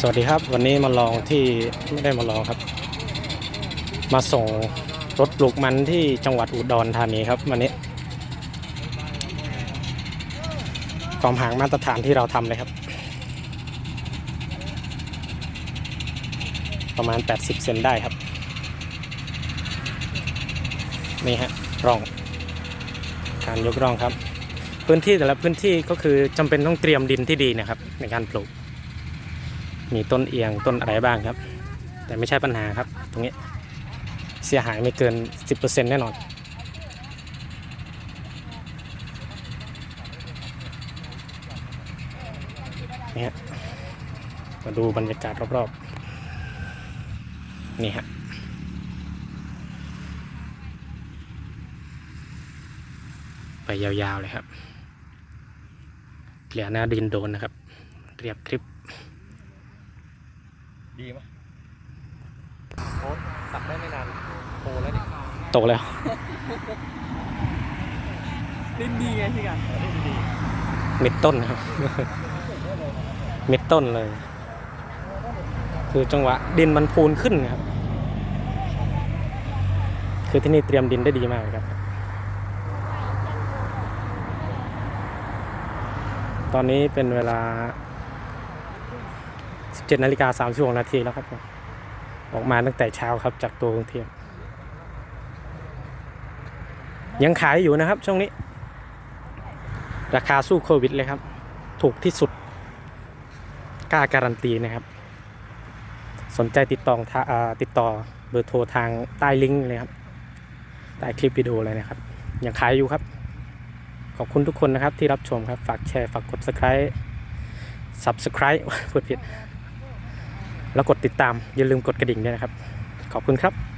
สวัสดีครับ วันนี้มาลองที่ไม่ได้มาลองครับ มาส่งรถปลูกมันที่จังหวัดอุดรธานีครับวันนี้ความห่างมาตรฐานที่เราทำเลยครับ ประมาณ 80 เซนได้ครับ นี่ฮะร่อง การยกร่องครับ พื้นที่แต่ละพื้นที่ก็คือจำเป็นต้องเตรียมดินที่ดีนะครับ ในการปลูก มีต้นเอียงต้นอะไรบ้างครับ แต่ไม่ใช่ปัญหาครับ ตรงนี้เสียหายไม่เกิน 10%แน่นอน นี่ฮะมาดูบรรยากาศรอบๆ นี่ฮะไปยาวๆเลยครับ เหลือหน้าดินโดนนะครับ เรียบคลิป ดีไหมโค้ดตัดได้ไม่นานโตแล้วดิตกแล้วดิ้นดีไงพี่กันดิ้นดีมิดต้นนะครับมิดต้นเลย คือจังหวะดินมันพูนขึ้นครับ คือที่นี่เตรียมดินได้ดีมากครับ ตอนนี้เป็นเวลา 17นาฬิกา36นาทีแล้วครับผมออกมาตั้งแต่เช้าครับจากตัวกรุงเทพยังขายอยู่นะครับช่วงนี้ ราคาสู้โควิดเลยครับ ถูกที่สุดกล้าการันตีนะครับ สนใจติดต่อทาอ่าติดต่อเบอร์โทรทางใต้ลิงก์เลยครับใต้คลิปวิดีโอเลยนะครับ ยังขายอยู่ครับ ขอบคุณทุกคนนะครับที่รับชมครับ ฝากแชร์ ฝากกด subscribe subscribe พูดผิด แล้วกดติดตามอย่าลืมกดกระดิ่งด้วยนะครับ ขอบคุณครับ